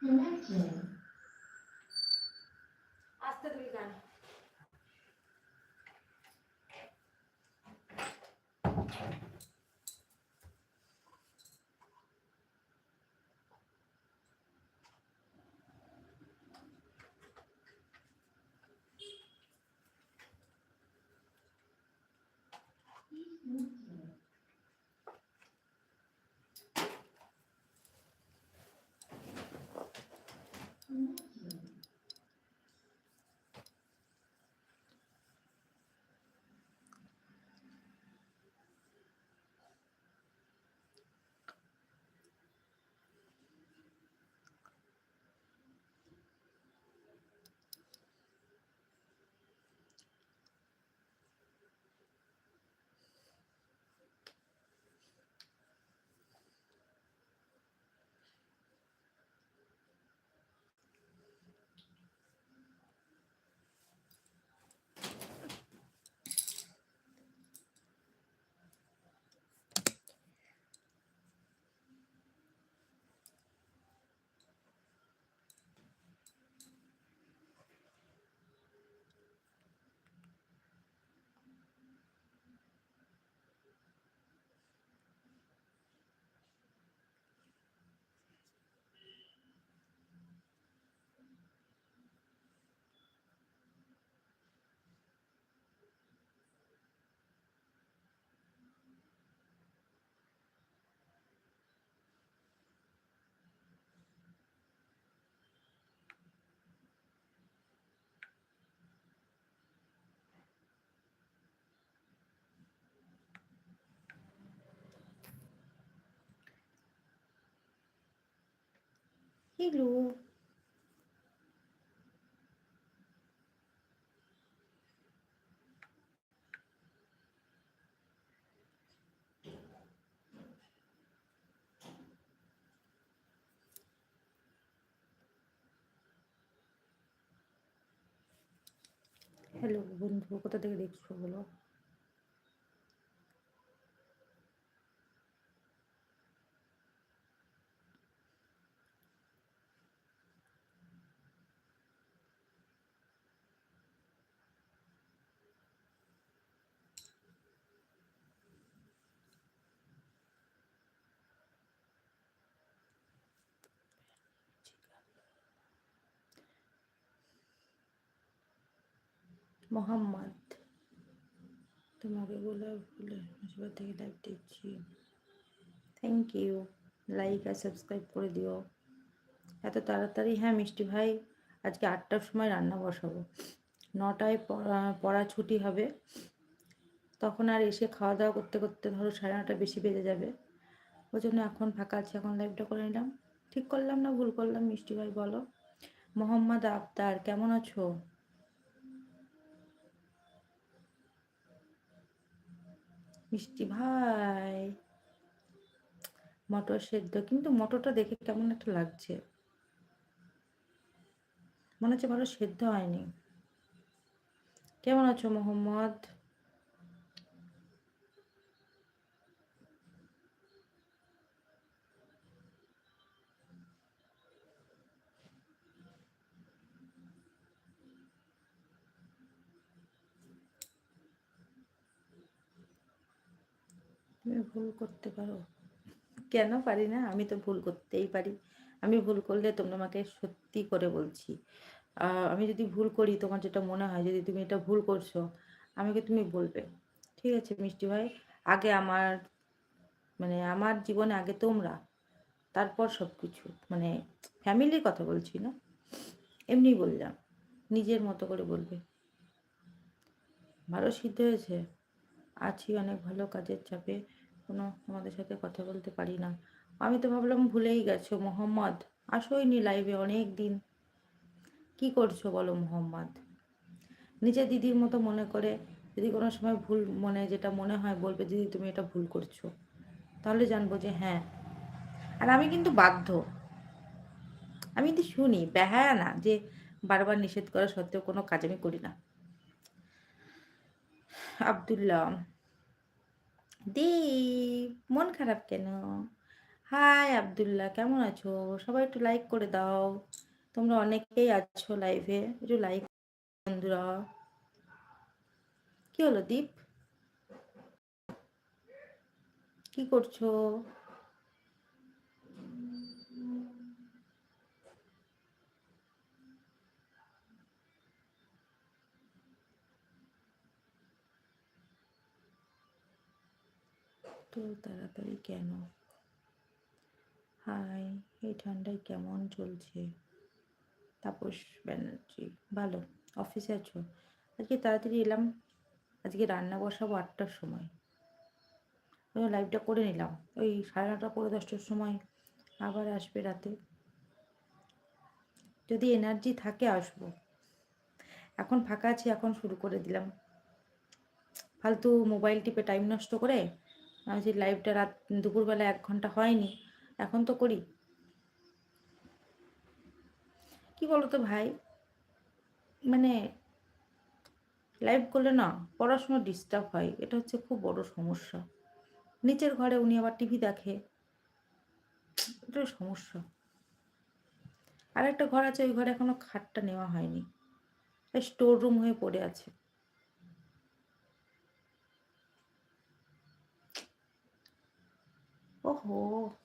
Connecting. Mm-hmm. Hello hello বন্ধু কোথা থেকে দেখছ বলো? মোহাম্মদ। তোমাকে বলে ভুলে মুসিবত থেকে লাইভ দিচ্ছি থ্যাংক ইউ লাইক আর সাবস্ক্রাইব করে দিও। এত তাড়াতাড়ি হ্যাঁ মিষ্টি ভাই, আজকে আটটার সময় রান্না বসাবো। নটায় পড়া ছুটি হবে। তখন আর এসে খাওয়া দাওয়া করতে করতে ধরো সাড়ে নটা বেশি বেজে যাবে। ওই জন্য এখন ফাঁকা আছে, এখন লাইভটা করে নিলাম। ঠিক করলাম না, ভুল করলাম, মিষ্টি ভাই বলো। মোহাম্মদ আবতার কেমন আছো? মিষ্টি ভাই। মটর সেদ্ধ, কিন্তু মটরটা দেখে কেমন একটা লাগছে। মনে হচ্ছে ভালো সেদ্ধ হয়নি। কেমন আছো মোহাম্মদ তুমি ভুল করতে পারো। কেন পারি না? আমি তো ভুল করতেই পারি। আমি ভুল করলে তোমরা আমাকে সত্যি করে বলছি। আমি যদি ভুল করি, তোমার যেটা মনে হয়, যদি তুমি এটা ভুল করছ, আমাকে তুমি বলবে। ঠিক আছে, মিষ্টি ভাই? আগে আমার মানে আমার জীবনে আগে তোমরা, তারপর সব কিছু মানে ফ্যামিলির কথা বলছি না। এমনি বললাম। নিজের মতো করে বলবে। ভালো সিদ্ধ হয়েছে? আছি অনেক ভালো কাজের চাপে। কোনো আমাদের সাথে কথা বলতে পারি না। আমি তো ভাবলাম ভুলেই গেছো, মোহাম্মদ। আসোইনি লাইভে অনেক দিন। কি করছ বলো, মোহাম্মদ? নিজের দিদির মতো মনে করে যদি কোনো সময় ভুল মনে, যেটা মনে হয় বলবে, দিদি, তুমি এটা ভুল করছ। তাহলে জানব যে হ্যাঁ। আর আমি কিন্তু বাধ্য। আমি কিন্তু শুনি, বেহায়া না, যে বারবার নিষেধ করা সত্ত্বেও কোনো কাজ আমি করি না। আবদুল্লাহ দীপ মন খারাপ কেন? হাই আবদুল্লাহ, কেমন আছো? সবাই একটু লাইক করে দাও। তোমরা অনেকেই আছো লাইভে একটু লাইক বন্ধুরা। কি হলো দীপ? কি করছ? তো তাড়াতাড়ি কেন? হাই এই ঠান্ডায় কেমন চলছে? তাপস ব্যানার্জি, ভালো, অফিসে আছো? আজকে তাড়াতাড়ি এলাম, আজকে রান্না বসাবো আটটার সময়। ওই লাইভটা করে নিলাম, ওই সাড়ে নটা পনেরো দশটার সময় আবার আসবে রাতে। যদি এনার্জি থাকে আসব। এখন ফাঁকা আছি, এখন শুরু করে দিলাম। ফালতু মোবাইল টিপে টাইম নষ্ট করে আমি যে লাইভটা রাত, দুপুরবেলা এক ঘণ্টা হয়নি, এখন তো করি। কি বলতো ভাই? মানে লাইভ করলে না পড়াশোনা ডিস্টার্ব হয়, এটা হচ্ছে খুব বড় সমস্যা। নিচের ঘরে উনি আবার টিভি দেখে এটা সমস্যা। আর একটা ঘর আছে, ওই ঘরে এখনও খাটটা নেওয়া হয়নি। স্টোর রুম হয়ে পড়ে আছে। ওহো।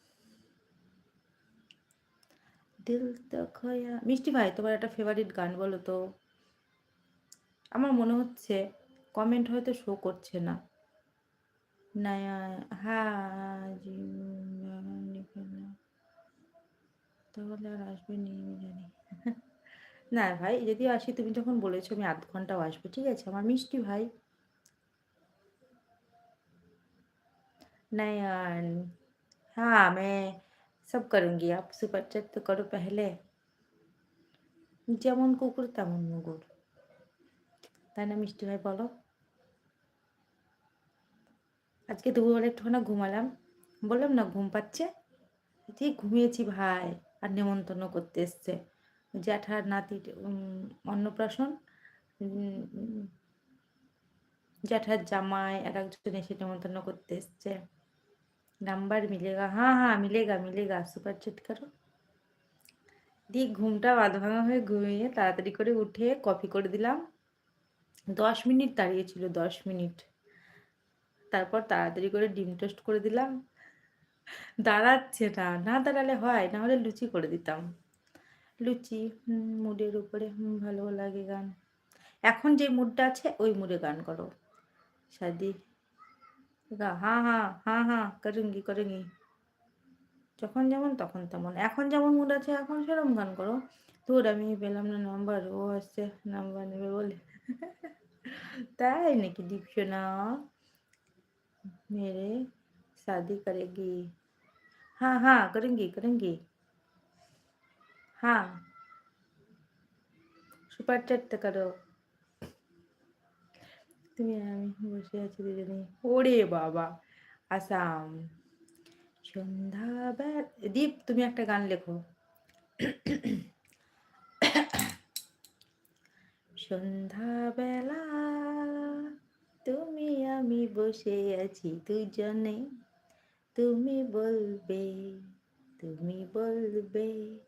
দিল তখয়া। মিষ্টি ভাই, তোমার একটা ফেভারিট গান বলো তো। আমার মনে হচ্ছে কমেন্ট হয়তো শো করছে না। হ্যাঁ তাহলে আর আসবে নি, আমি জানি। না ভাই, যদি আসি, তুমি যখন বলেছ আমি আধ ঘন্টাও আসব, ঠিক আছে? আমার মিষ্টি ভাই। নয়ন। हाँ मैं सब करूँगी आप सुपर चैट तो करो पहले যেমন কুকুর তেমন মুগুর তাই না মিষ্টি ভাই বলো আজকে দুপুরবেলা একটুখানা ঘুমালাম বললাম না ঘুম পাচ্ছে ঠিক ঘুমিয়েছি ভাই আর নেমন্তন্ন করতে এসছে জ্যাঠার নাতি অন্নপ্রাশন জ্যাঠার জামাই এক একজন এসে নেমন্তন্ন করতে এসছে নাম্বার মিলেগা হ্যাঁ হ্যাঁ মিলেগা মিলেগা সুপার চেট করো দিয়ে ঘুমটা বাদ ভাঙা হয়ে ঘুমিয়ে তাড়াতাড়ি করে উঠে কফি করে দিলাম দশ মিনিট দাঁড়িয়েছিল দশ মিনিট তারপর তাড়াতাড়ি করে ডিম টোস্ট করে দিলাম দাঁড়াচ্ছে না না দাঁড়ালে হয় না হলে লুচি করে দিতাম লুচি মুডের উপরে ভালো লাগে গান। এখন যে মুডটা আছে, ওই মুডে গান করো। শাদি হ্যাঁ হ্যাঁ হ্যাঁ হ্যাঁ করুঙ্গি করুঙ্গি যখন যেমন তখন তেমন এখন যেমন মুড আছে এখন সেরকম গান করো তোর আমি পেলাম না নাম্বার ও আসছে নাম্বার নেবে বলে তাই নাকি দীপশো না मेरे शादी करेगी हाँ हाँ करूँगी करूँगी हाँ সুপার চ্যাটটা করো তুমি আমি বসে আছি দুজনে ওরে বাবা আসাম। সন্ধ্যা দীপ তুমি একটা গান লেখো। সন্ধ্যাবেলা তুমি আমি বসে আছি দুজনে। তুমি বলবে তুমি বলবে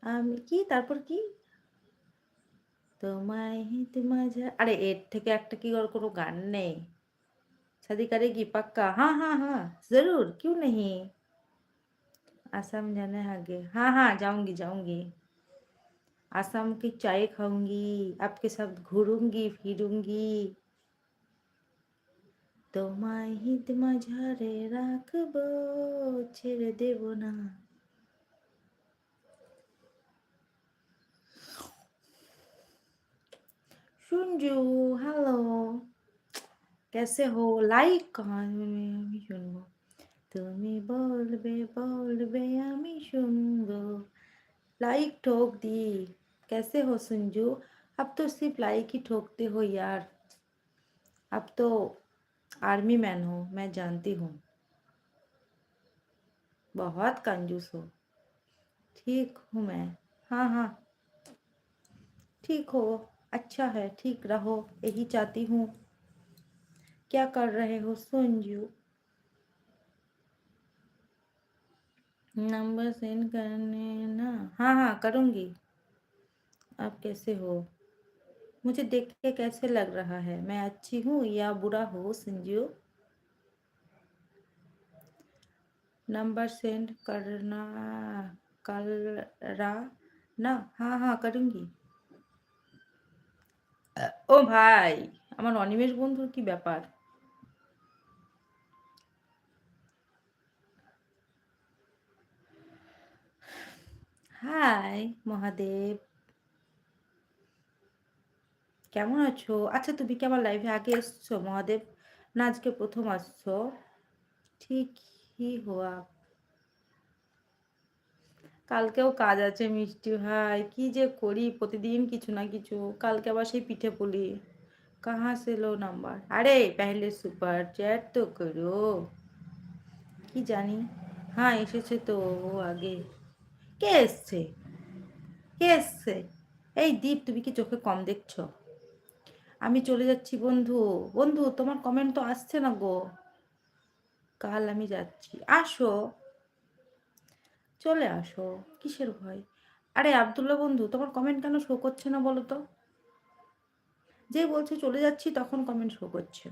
আমি কি? তারপর কি? তোমায় মাঝে আরে এর থেকে একটা কি और কোনো গান নেই शादी करेगी पक्का हाँ हाँ हाँ ज़रूर क्यों नहीं आसाम जाना है आगे हाँ हाँ जाऊंगी जाऊंगी आसाम की चाय खाऊंगी आपके साथ घूरूंगी फिरूंगी তোমায় হিত মাঝারে রাখবো ছেড়ে দেব না सुनजू हेलो कैसे हो लाइक कहाँ मैं भी सुनबो তুমি বলবে বলবে আমি শুনবো लाइक ठोक दी कैसे हो संजू अब तो सिर्फ लाइक ही ठोकते हो यार अब तो आर्मी मैन हो मैं जानती हूँ बहुत कंजूस हो ठीक हूँ मैं हाँ हाँ ठीक हो अच्छा है, ठीक रहो, यही चाहती हूँ। क्या कर रहे हो सुंजू नंबर सेंड करने ना? हाँ हाँ करूँगी। आप कैसे हो? मुझे देख के कैसे लग रहा है? मैं अच्छी हूँ या बुरा हो, संजू? नंबर सेंड करना, कल रा ना? हाँ हाँ करूँगी। ও ভাই, আমার অনিমেষ বন্ধুর কি ব্যাপার? হাই, মহাদেব। কেমন আছো? আচ্ছা তুমি কি আমার লাইভে আগে এসছো, মহাদেব? না, আজকে প্রথম আসছো। ঠিক হি হওয়া কালকেও কাজ আছে মিষ্টি ভাই, কি যে করি প্রতিদিন কিছু না কিছু, কালকে আবার সেই পিঠে পুলি। কাহা সে লো নাম্বার? আরে, পেহলে সুপার চ্যাট তো করো। কি জানি? হ্যাঁ এসেছে তো ও আগে। কে এসছে? কে এসছে? এই দীপ, তুমি কি চোখে কম দেখছ? আমি চলে যাচ্ছি বন্ধু। বন্ধু, তোমার কমেন্ট তো আসছে না গো। কাল আমি যাচ্ছি। আসো। চলে আসো, কিসের ভয়? আরে আবদুল্লা বন্ধু, তোমার কমেন্ট কেন শো করছে না বলো তো? যে বলছে চলে যাচ্ছি, তখন কমেন্ট শো করছে।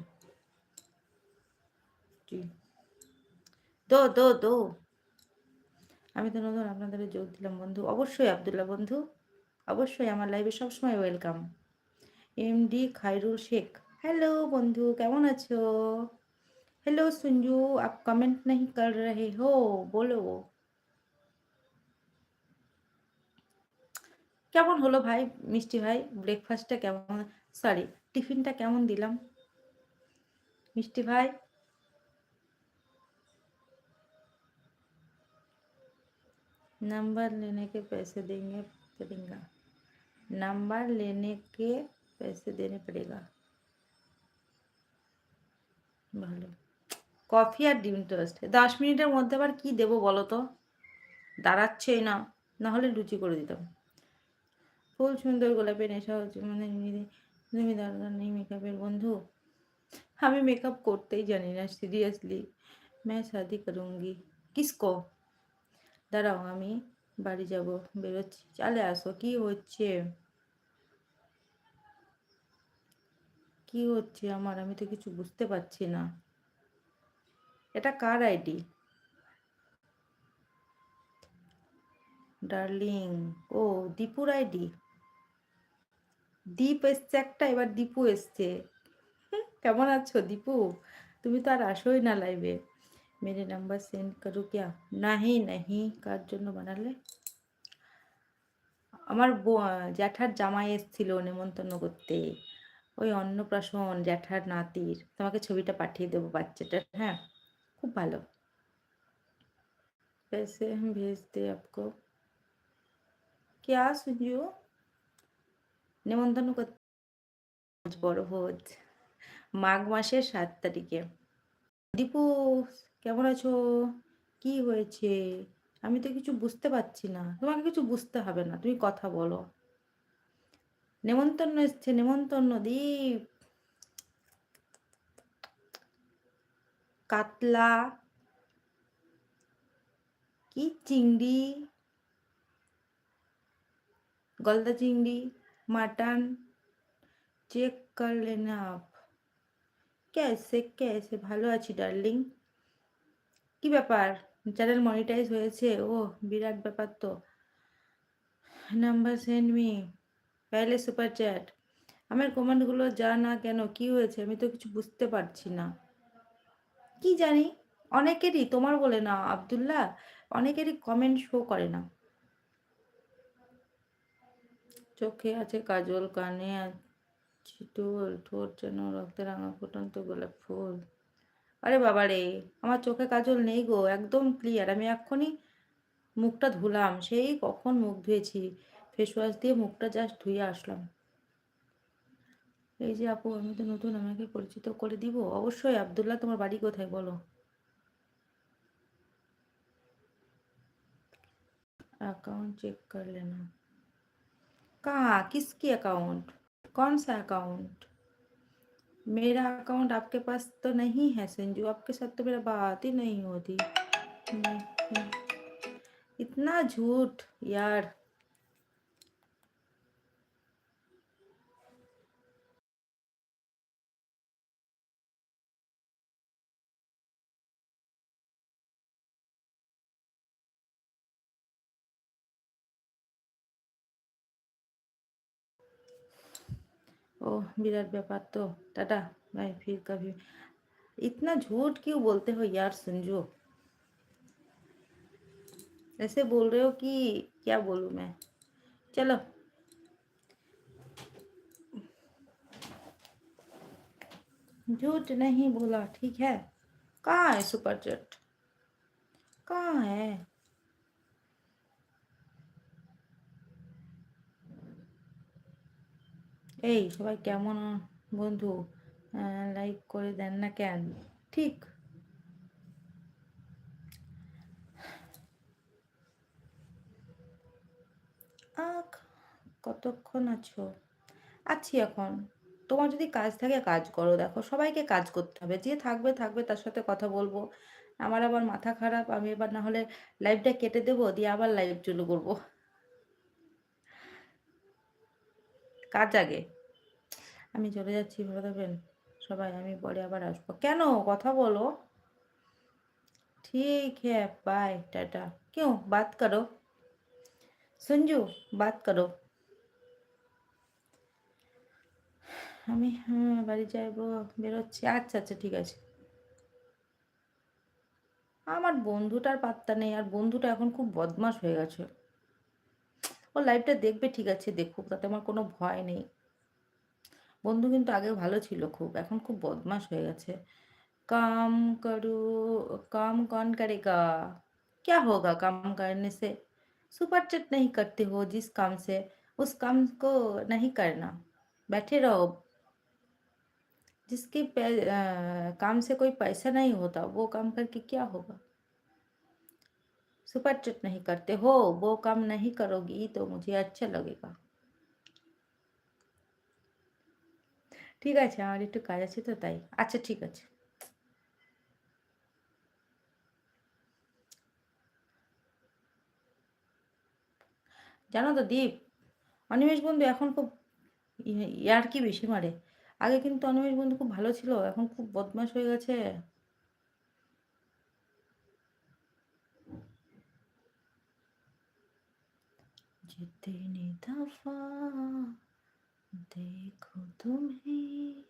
জি। দো দো দো। আমি তো নতুন আপনাদের যোগ দিলাম বন্ধু। অবশ্যই আবদুল্লাহ বন্ধু, অবশ্যই আমার লাইভে সবসময় welcome M D Khairul Sheikh. Hello বন্ধু, কেমন আছো? হ্যালো সঞ্জু, আপ কমেন্ট নাহি কর রহে হো, বলো। কেমন হলো ভাই মিষ্টি ভাই ব্রেকফাস্টটা কেমন সরি টিফিনটা কেমন দিলাম মিষ্টি ভাই नंबर लेने के पैसे देंगे पड़ेगा नंबर लेने के पैसे देने पड़ेगा ভালো কফি আর ডিম টোস্ট দশ মিনিটের মধ্যে আবার কি দেবো বলো তো দাঁড়াচ্ছেই না না হলে লুচি করে দিতাম ফুল সুন্দর গোলাপের নেশা হচ্ছে মানে তুমি দরকার নেই মেকআপের বন্ধু আমি মেকআপ করতেই জানি না সিরিয়াসলি मैं शादी करूँगी किसको দাঁড়াও আমি বাড়ি যাব বেরোচ্ছি চলে আসো কি হচ্ছে কি হচ্ছে আমার আমি তো কিছু বুঝতে পারছি না এটা কার আইডি ডার্লিং ও দীপুর আইডি দীপ এসছে একটা এবার দীপু এসছে কেমন আছো দীপু তুমি তো আর আসোই না লাইভে मेरे नंबर सेंड करूँ क्या नहीं नहीं কার জন্য বানালে আমার জ্যাঠার জামাই এসেছিল নেমন্তন্ন করতে ওই অন্নপ্রাশন জ্যাঠার নাতির তোমাকে ছবিটা পাঠিয়ে দেবো বাচ্চাটার হ্যাঁ খুব ভালো पैसे हम भेज दे आपको क्या सुनियो নেমন্তন্ন করতে বড় ভোজ। মাঘ মাসের সাত তারিখে। দীপু, কেমন আছো? কি হয়েছে? আমি তো কিছু বুঝতে পারছি না। তোমাকে কিছু বুঝতে হবে না, তুমি কথা বলো। নেমন্তন্ন এসছে, নেমন্তন্ন, দীপ। কাতলা। কি চিংড়ি? গলদা চিংড়ি। মাটন চেক কর লেনা আপ ক্যাসে ক্যাসে ভালো আছি ডার্লিং কি ব্যাপার চ্যানেল মনিটাইজ হয়েছে ও বিরাট ব্যাপার তো নাম্বার সেন্ড মি পেলে সুপার চ্যাট আমার কমেন্টগুলো যা না কেন কি হয়েছে আমি তো কিছু বুঝতে পারছি না কি জানি অনেকেরই তোমার বলে না আবদুল্লাহ অনেকেরই কমেন্ট শো করে না চোখে আছে কাজল, কানে আছে টোল ঠোঁট যেন রক্তে রাঙা ফুটন্ত গোলাপ ফুল। আরে বাবা রে আমার চোখে কাজল নেই গো, একদম ক্লিয়ার আমি এক্ষুনি মুখটা ধুলাম, সেই কখন মুখ ধুয়েছি? ফেসওয়াশ দিয়ে মুখটা জাস্ট ধুয়ে আসলাম। এই যে আপু, আমি তো নতুন, আমাকে পরিচিত করে দিব? অবশ্যই, আবদুল্লাহ, তোমার বাড়ি কোথায় বলো? অ্যাকাউন্ট চেক করলে না। कहाँ किसकी अकाउंट? कौन सा अकाउंट? मेरा अकाउंट आपके पास तो नहीं है, संजू। आपके साथ तो मेरा बात ही नहीं होती। नहीं। इतना झूठ, यार। ओह विराट व्यापार तो टाटा भाई फिर कभी, इतना झूठ क्यों बोलते हो यार, संजू? ऐसे बोल रहे हो कि क्या बोलूँ मैं? चलो। झूठ नहीं बोला, ठीक है? कहाँ है सुपर चैट कहाँ है? এই, সবাই কেমন বন্ধু? লাইক করে দেন না কেন? ঠিক। আখ, কতক্ষণ আছো? আছি এখন। তোমার যদি কাজ থাকে, কাজ করো। দেখো, সবাইকে কাজ করতে হবে। যে থাকবে থাকবে, তার সাথে কথা বলব। আমার আবার মাথা খারাপ, আমি এবার না হলে লাইভটা কেটে দেবো, দিয়ে আবার লাইভ চালু করব। কার জাগে? আমি চলে যাচ্ছি ভালো থাকবেন সবাই, আমি পরে আবার আসব। কেন? কথা বলো। ঠিক হ্যাঁ বাই টাটা। কেউ? বাত করো। সঞ্জু, বাত করো। আমি হ্যাঁ বাড়ি যাইব, বেরোচ্ছি। আচ্ছা আচ্ছা ঠিক আছে। আমার বন্ধুটার পাত্তা নেই, আর বন্ধুটা এখন খুব বদমাস হয়ে গেছে। ও লাইভটা দেখবে ঠিক আছে দেখুক তাতে আমার কোনো ভয় নেই বন্ধু কিন্তু আগে ভালো ছিল খুব এখন খুব বদমাশ হয়ে গেছে काम करो काम कौन करेगा क्या होगा काम करने से सुपर चैट नहीं करते हो जिस काम से उस काम को नहीं करना बैठे रहो जिसके पै- अ, काम से कोई पैसा नहीं होता वो काम करके क्या होगा सुपर चैट नहीं करते हो वो काम नहीं करोगी तो मुझे अच्छा लगेगा ঠিক আছে আমার একটু কাজ আছে তো তাই আচ্ছা ঠিক আছে জানো তো দীপ অনিমেষ বন্ধু এখন খুব ইয়ার কি বেশি মারে আগে কিন্তু অনিমেষ বন্ধু খুব ভালো ছিল এখন খুব বদমাশ হয়ে গেছে जितनी दफा देखो तुम्हें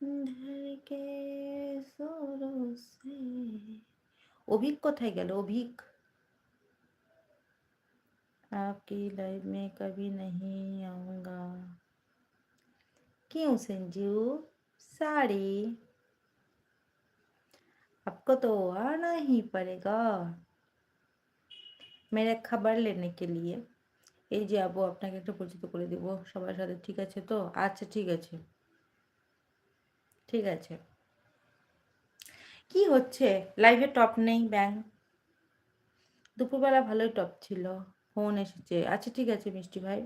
धर के जोरों से অভিক কোথায় গেল অভিক आपकी लाइफ में कभी नहीं आऊंगा क्यों संजू साड़ी आपको तो आना ही पड़ेगा मेरे खबर लेने के लिए এই যে আবু, আপনাকে একটা পরিচিত করে দিব, সবার সাথে, ঠিক আছে তো? আচ্ছা ঠিক আছে। ঠিক আছে। কি হচ্ছে? লাইভে টপ নেই ব্যাং দুপুরবেলা ভালোই টপ ছিল। ফোন এসেছে। আচ্ছা ঠিক আছে, মিষ্টি ভাই।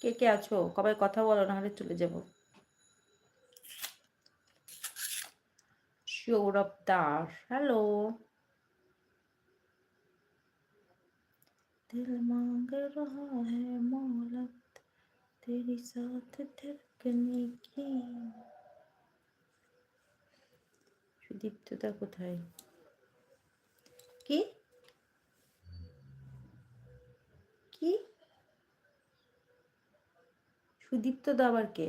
কে কে আছো কবাই কথা বলো না হলে চলে যাব সৌরভ দাস হ্যালো दिल मांग रहा है मोहलत तेरी साथ धड़कने की সুদীপ্ততা কোথায় কি কি সুদীপ্ত দাবার কে?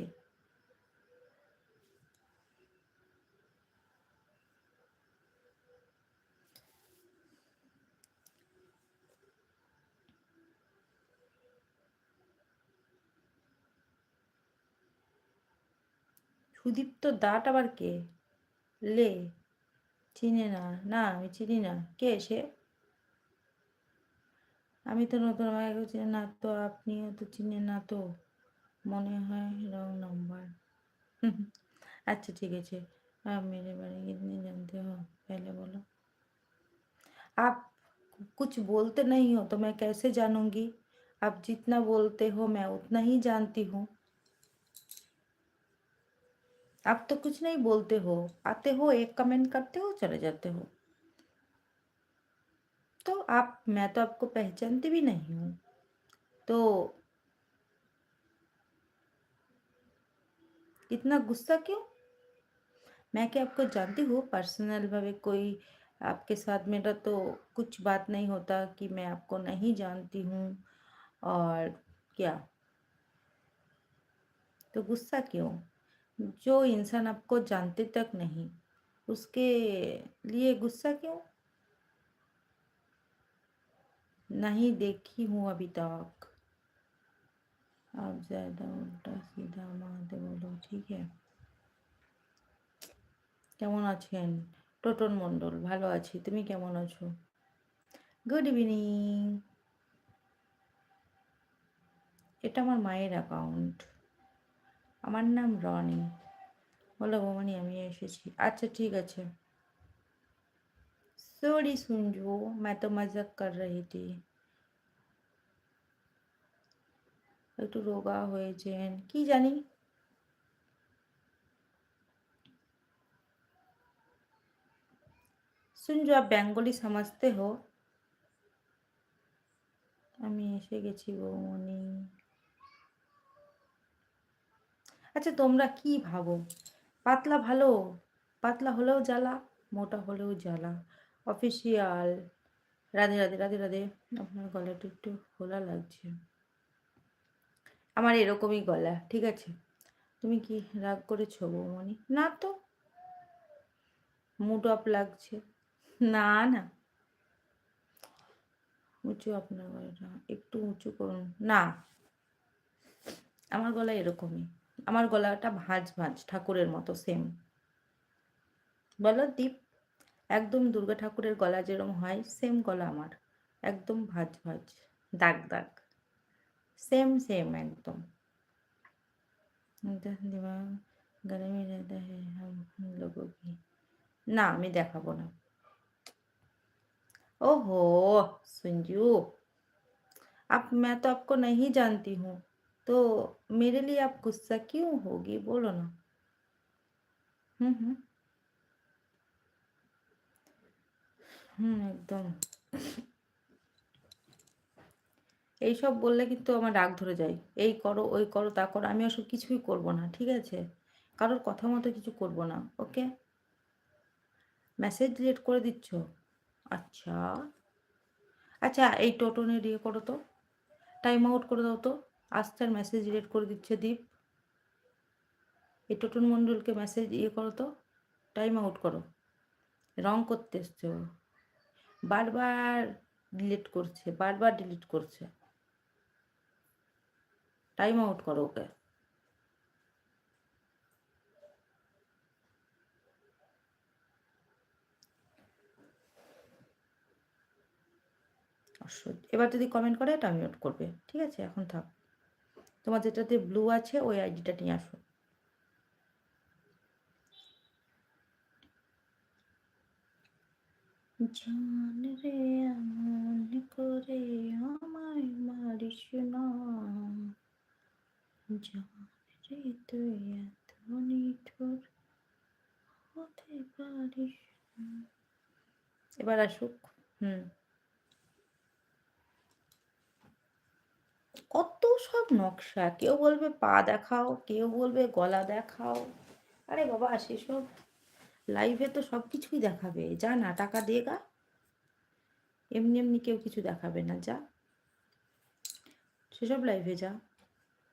সুদীপ্ত দাট আবার কে? লে। চিনে না। না, আমি চিনি না। কে সে? আমি তো নতুন, আমাকে চিনে না। তো আপনিও তো চিনে না তো। মনে হয় রং নাম্বার अच्छा ठीक है ठीक आप मेरे बारे में कितने जानते हो पहले बोलो आप कुछ बोलते नहीं हो तो मैं कैसे जानूंगी आप जितना बोलते हो मैं उतना ही जानती हूँ आप तो कुछ नहीं बोलते हो आते हो एक कमेंट करते हो चले जाते हो तो आप मैं तो आपको पहचानती भी नहीं हूँ तो इतना गुस्सा क्यों? मैं क्या आपको जानती हूँ पर्सनल भावे कोई आपके साथ मेरा तो कुछ बात नहीं होता कि मैं आपको नहीं जानती हूँ और क्या? तो गुस्सा क्यों? जो इंसान आपको जानते तक नहीं, उसके लिए गुस्सा क्यों? नहीं देखी हूँ अभी तक। आप ज़्यादा उल्टा सीधा मारते बोलो ঠিক আছে কেমন আছেন টোটন মণ্ডল ভালো আছি তুমি কেমন আছো গুড ইভিনিং এটা আমার মায়ের অ্যাকাউন্ট আমার নাম রনি বলো বৌমনি আমি এসেছি আচ্ছা ঠিক আছে सॉरी सुंजू मैं तो मजाक कर रही थी একটু রোগা হয়েছেন কি জানি सुंजू आप बेंगली समझते हो আমি এসে গেছি বৌমনি আচ্ছা তোমরা কি ভাবো পাতলা ভালো পাতলা হলেও জ্বালা মোটা হলেও জ্বালা অফিসিয়াল রাধে রাধে রাধে রাধে আপনার গলাটা একটু খোলা লাগছে আমার এরকমই গলা, ঠিক আছে? তুমি কি রাগ করেছ বৌমনি? না তো। মুড অফ লাগছে। না না। উঁচু আপনার গলাটা, একটু উঁচু করুন। না। আমার গলা এরকমই। আমার গলাটা ভাঁজ ভাঁজ, ঠাকুরের মতো সেম বলো, দীপ। একদম দুর্গা ঠাকুরের গলা যেরকম হয় সেম গলা আমার। একদম ভাঁজ ভাঁজ, দাগ দাগ। सेम सेम एकदम। दिमाग रहता है हम लोगों की। ओहो, संजू। अब मैं तो आपको नहीं जानती हूँ तो मेरे लिए आप गुस्सा क्यों होगी? बोलो ना। हम्म हम्म। हम्म एकदम। এইসব বললে কিন্তু আমার রাগ ধরে যায়। এই করো, ওই করো, তা করো, আমি ওসব কিছুই করব না, ঠিক আছে? কারোর কথা মতো কিছু করব না, ওকে? মেসেজ ডিলিট করে দিচ্ছ? আচ্ছা। আচ্ছা এই টোটনের ইয়ে করো তো। টাইম আউট করে দাও তো। আর মেসেজ ডিলিট করে দিচ্ছে দীপ। এই টোটন মণ্ডলকে মেসেজ ইয়ে করো তো। টাইম আউট করো। রং করতে এসছো। বারবার ডিলিট করছে, বারবার ডিলিট করছে। টাইম আউট করো ওকে। এবার যদি কমেন্ট করে টাইম আউট করবে। ঠিক আছে? এখন থাক। তোমার যেটাতে ব্লু আছে, ওই আইডিটা নিয়ে আসো। জান রে করে আমায় মারিস না। তুই এত এবার আসুক। হুম কত সব নকশা, কেউ বলবে পা দেখাও, কেউ বলবে গলা দেখাও। আরে বাবা, সেসব লাইভে তো সব কিছুই দেখাবে। যা না টাকা দিয়ে গা। এমনি এমনি কেউ কিছু দেখাবে না, যা। সেসব লাইভে যা।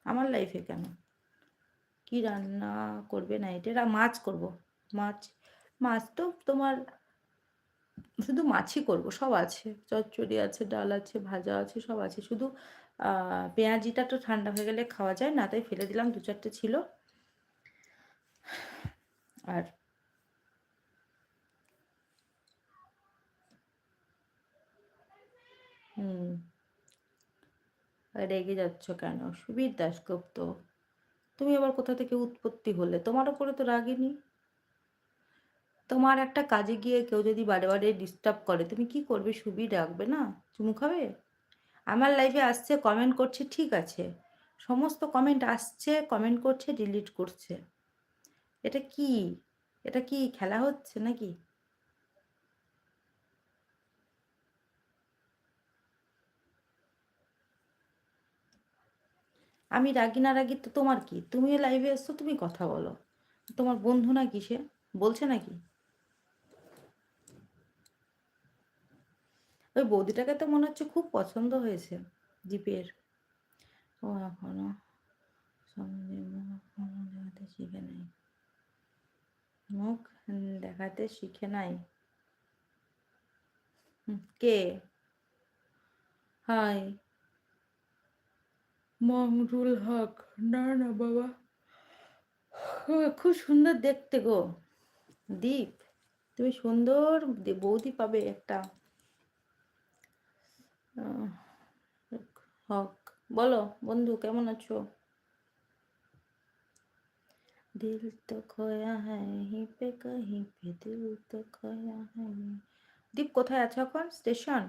আমার লাইফে কেন? কি রান্না করবে না এটা মাছ করব। মাছ মাছ তো তোমার শুধু মাছই করব, সব আছে। চচ্চড়ি আছে, ডাল আছে, ভাজা আছে, সব আছে। শুধু পেঁয়াজিটা তো ঠান্ডা হয়ে গেলে খাওয়া যায় না, তাই ফেলে দিলাম, দু চারটে ছিল। আর হুম। রেগে যাচ্ছ কেন? সুবীর দাশগুপ্ত, তুমি আবার কোথা থেকে উৎপত্তি হলে? তোমার উপরে তো রাগিনি তোমার একটা কাজে গিয়ে কেউ যদি বারে বারে ডিস্টার্ব করে, তুমি কি করবে? সুবীর রাখবে না? চুমু খাবে? আমার লাইফে আসছে কমেন্ট করছে, ঠিক আছে। সমস্ত কমেন্ট আসছে কমেন্ট করছে ডিলিট করছে। এটা কি? এটা কি খেলা হচ্ছে নাকি? আমি রাগি না রাগি তো তোমার কি? তুমিও লাইভে এসছো, তুমি কথা বলো। তোমার বন্ধু না কি সে? বলছে নাকি? ওই বৌদিটাকে তো মনে হচ্ছে খুব পছন্দ হয়েছে দীপের ও এখনও দেখাতে শিখে নাই। মুখ দেখাতে শিখে নাই? কে? হাই। মংরুল হক। না না, বাবা। খুব সুন্দর দেখতে গো। দীপ, তুমি সুন্দর বৌদি পাবে একটা। হক। বলো, বন্ধু, কেমন আছো? দিল তো খোয়া হ্যাঁ হি পে কहीं পে দিল তো খোয়া হ্যাঁ দীপ, কোথায় আছো এখন? স্টেশন?